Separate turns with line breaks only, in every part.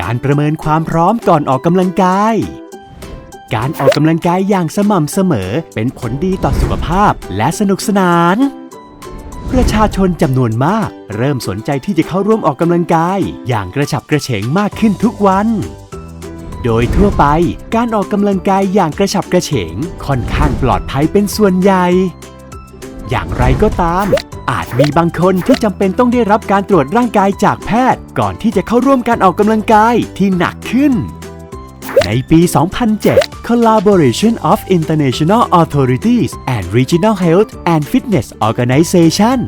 การประเมินความพร้อมก่อนออกกำลังกาย การออกกำลังกายอย่างสม่ำเสมอเป็นผลดีต่อสุขภาพและสนุกสนาน ประชาชนจำนวนมาก เริ่มสนใจที่จะเข้าร่วมออกกำลังกาย อย่างกระฉับกระเฉงมากขึ้นทุกวัน โดยทั่วไปการออกกำลังกายอย่างกระฉับกระเฉงค่อนข้างปลอดภัยเป็นส่วนใหญ่ อย่างไรก็ตาม อาจมีบางคนที่จำเป็นต้องได้รับการตรวจร่างกายจากแพทย์ ก่อนที่จะเข้าร่วมการออกกำลังกายที่หนักขึ้น ในปี 2007 Collaboration of International Authorities and Regional Health and Fitness Organization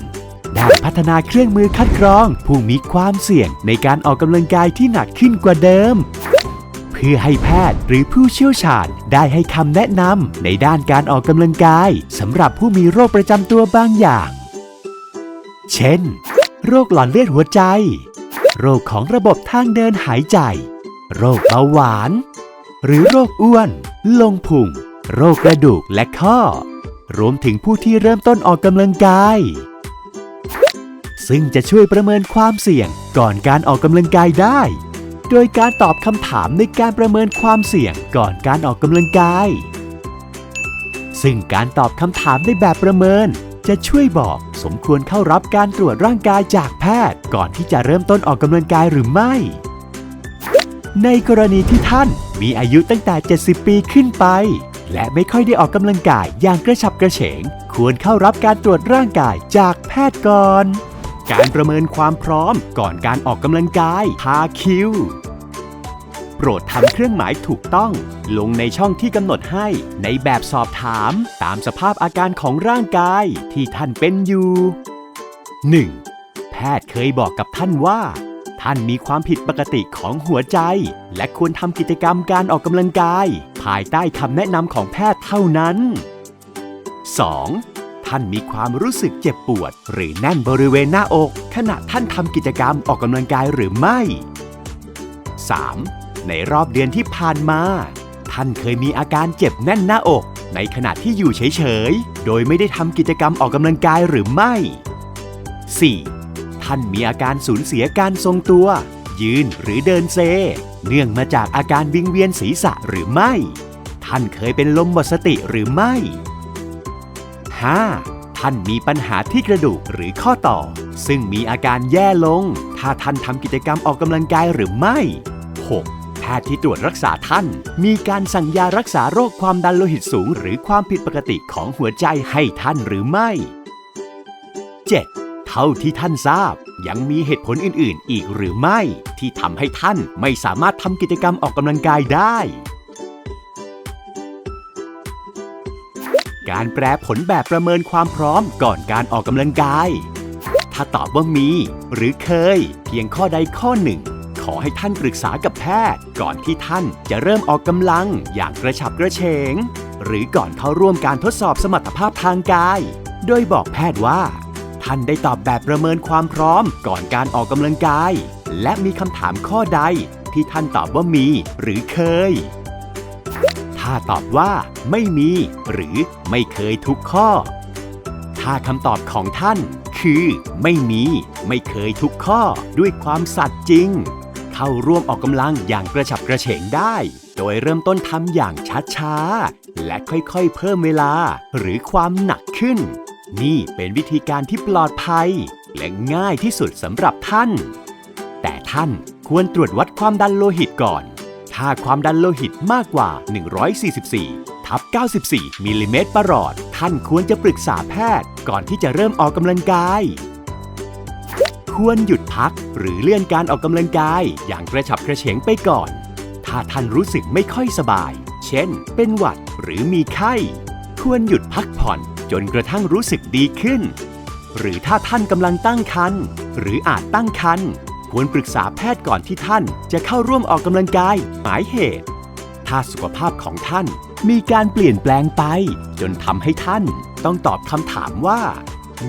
ได้พัฒนาเครื่องมือคัดกรอง ผู้มีความเสี่ยงในการออกกำลังกายที่หนักขึ้นกว่าเดิม เพื่อให้แพทย์หรือผู้เชี่ยวชาญได้ให้คำแนะนำในด้านการออกกำลังกายสำหรับผู้มีโรคประจำตัวบางอย่าง เช่น โรคหลอดเลือดหัวใจ โรคของระบบทางเดินหายใจ โรคเบาหวาน หรือโรคอ้วน ลงพุง โรคกระดูกและข้อ รวมถึงผู้ที่เริ่มต้นออกกำลังกาย ซึ่งจะช่วยประเมินความเสี่ยงก่อนการออกกำลังกายได้ โดยการตอบคำถามในการประเมินความเสี่ยงก่อนการออกกำลังกาย ซึ่งการตอบคำถามในแบบประเมิน จะช่วยบอก สมควรเข้ารับการตรวจร่างกายจากแพทย์ ก่อนที่จะเริ่มต้นออกกำลังกายหรือไม่ ในกรณีที่ท่านมีอายุตั้งแต่ 70 ปีขึ้นไป และไม่ค่อยได้ออกกำลังกายอย่างกระฉับกระเฉง ควรเข้ารับการตรวจร่างกายจากแพทย์ก่อน การประเมินความพร้อมก่อนการออกกำลังกายพาคิว ปรดทำเครื่องหมายถูกต้อง ลงในช่องที่กำหนดให้ในแบบสอบถาม ตามสภาพอาการของร่างกายที่ท่านเป็นอยู่ 1. แพทย์เคยบอกกับท่านว่า ท่านมีความผิดปกติของหัวใจ และควรทำกิจกรรมการออกกำลังกาย ภายใต้คำแนะนำของแพทย์เท่านั้น 2. ท่านมีความรู้สึกเจ็บปวด หรือแน่นบริเวณหน้าอก ขณะท่านทำกิจกรรมออกกำลังกายหรือไม่ 3. ในรอบเดือนที่ผ่านมา ท่านเคยมีอาการเจ็บแน่นหน้าอก ในขณะที่อยู่เฉย ๆ โดยไม่ได้ทำกิจกรรมออกกำลังกายหรือไม่ 4. ท่านมีอาการสูญเสียการทรงตัว ยืนหรือเดินเซ เนื่องมาจากอาการวิงเวียนศีรษะหรือไม่ ท่านเคยเป็นลมหมดสติหรือไม่ 5. ท่านมีปัญหาที่กระดูกหรือข้อต่อ ซึ่งมีอาการแย่ลง ถ้าท่านทำกิจกรรมออกกำลังกายหรือไม่ 6. แพทย์ที่ตรวจรักษาท่าน มีการสั่งยารักษาโรคความดันโลหิตสูง หรือความผิดปกติของหัวใจให้ท่านหรือไม่ 7. เท่าที่ท่านทราบ ยังมีเหตุผลอื่น ๆ อีกหรือไม่ ที่ทำให้ท่านไม่สามารถทำกิจกรรมออกกำลังกายได้ การแปลผลแบบประเมินความพร้อมก่อนการออกกำลังกาย ถ้าตอบว่ามี หรือเคย เพียงข้อใดข้อหนึ่ง ขอให้ท่านปรึกษากับแพทย์ ก่อนที่ท่านจะเริ่มออกกำลังอย่างกระฉับกระเฉง หรือก่อนเข้าร่วมการทดสอบสมรรถภาพทางกาย โดยบอกแพทย์ว่า ท่านได้ตอบแบบประเมินความพร้อมก่อนการออกกำลังกาย และมีคำถามข้อใดที่ท่านตอบว่ามี หรือเคย ถ้าตอบว่า ไม่มี หรือไม่เคยทุกข้อ ถ้าคำตอบของท่านคือ ไม่มี ไม่เคยทุกข้อด้วยความสัตย์จริง เข้าร่วมออกกำลังอย่างกระฉับกระเฉงได้ โดยเริ่มต้นทำอย่างช้าๆ และค่อยๆ เพิ่มเวลาหรือความหนักขึ้น นี่เป็นวิธีการที่ปลอดภัย และง่ายที่สุดสำหรับท่าน แต่ท่านควรตรวจวัดความดันโลหิตก่อน ถ้าความดันโลหิตมากกว่า 144 ทับ 94 มิลลิเมตรประหลอด ท่านควรจะปรึกษาแพทย์ก่อนที่จะเริ่มออกกำลังกาย ควรหยุดพัก หรือเลื่อนการออกกำลังกาย อย่างกระฉับกระเฉงไปก่อน ถ้าท่านรู้สึกไม่ค่อยสบาย เช่น เป็นหวัดหรือมีไข้ ควรหยุดพักผ่อนจนกระทั่งรู้สึกดีขึ้น หรือถ้าท่านกำลังตั้งครรภ์หรืออาจตั้งครรภ์ควรปรึกษาแพทย์ก่อนที่ท่านจะเข้าร่วมออกกำลังกายหมายเหตุ ถ้าสุขภาพของท่านมีการเปลี่ยนแปลงไป จนทำให้ท่านต้องตอบคำถามว่า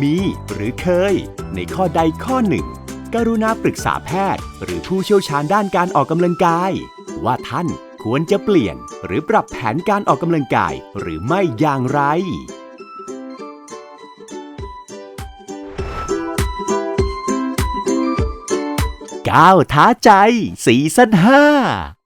มีหรือเคย ในข้อใดข้อหนึ่ง กรุณาปรึกษาแพทย์ หรือผู้เชี่ยวชาญด้านการออกกำลังกาย ว่าท่านควรจะเปลี่ยน หรือปรับแผนการออกกำลังกายหรือไม่อย่างไรก้าวท้าใจซีซั่น5